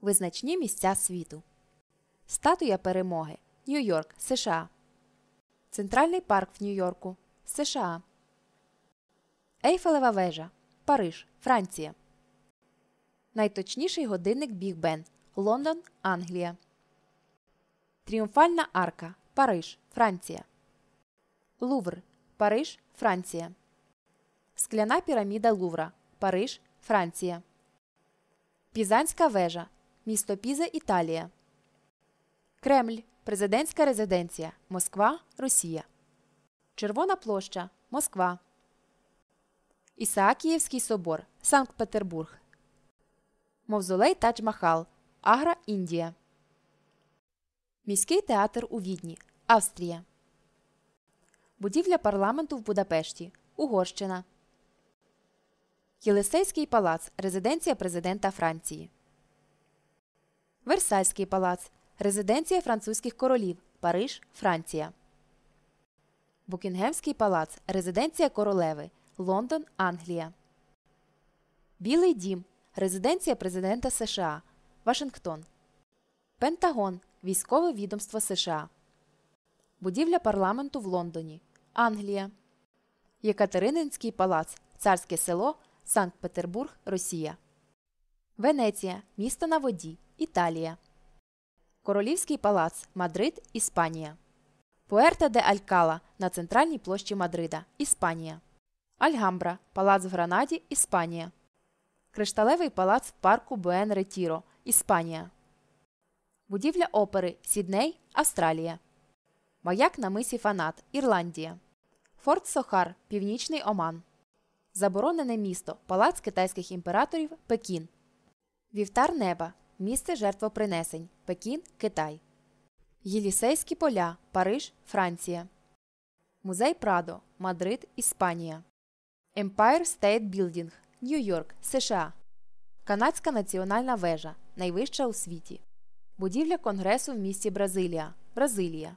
Визначні місця світу. Статуя Перемоги. Нью-Йорк, США. Центральний парк в Нью-Йорку. США. Ейфелева вежа. Париж, Франція. Найточніший годинник Біг Бен. Лондон, Англія. Тріумфальна арка. Париж, Франція. Лувр. Париж, Франція. Скляна піраміда Лувра. Париж, Франція. Пізанська вежа. Місто Піза, Італія. Кремль. Президентська резиденція. Москва, Росія. Червона площа. Москва. Ісаакіївський собор. Санкт-Петербург. Мавзолей Тадж-Махал. Агра, Індія. Міський театр у Відні. Австрія. Будівля парламенту в Будапешті. Угорщина. Єлисейський палац. Резиденція президента Франції. Версальський палац. Резиденція французьких королів. Париж, Франція. Букінгемський палац. Резиденція королеви. Лондон, Англія. Білий дім. Резиденція президента США. Вашингтон. Пентагон. Військове відомство США. Будівля парламенту в Лондоні. Англія. Єкатерининський палац. Царське село. Санкт-Петербург, Росія. Венеція. Місто на воді. Італія. Королівський палац. Мадрид, Іспанія. Пуерта де Алькала на центральній площі Мадрида. Іспанія. Альгамбра. Палац в Гранаді. Іспанія. Кришталевий палац в парку Буен Ретіро. Іспанія. Будівля опери Сідней, Австралія. Маяк на мисі Фанат. Ірландія. Форт Сохар. Північний Оман. Заборонене місто. Палац китайських імператорів. Пекін. Вівтар неба. Місце жертвопринесень. Пекін, Китай. Єлісейські поля. Париж, Франція. Музей Прадо. Мадрид, Іспанія. Empire State Building. Нью-Йорк, США. Канадська національна вежа. Найвища у світі. Будівля Конгресу в місті Бразилія. Бразилія.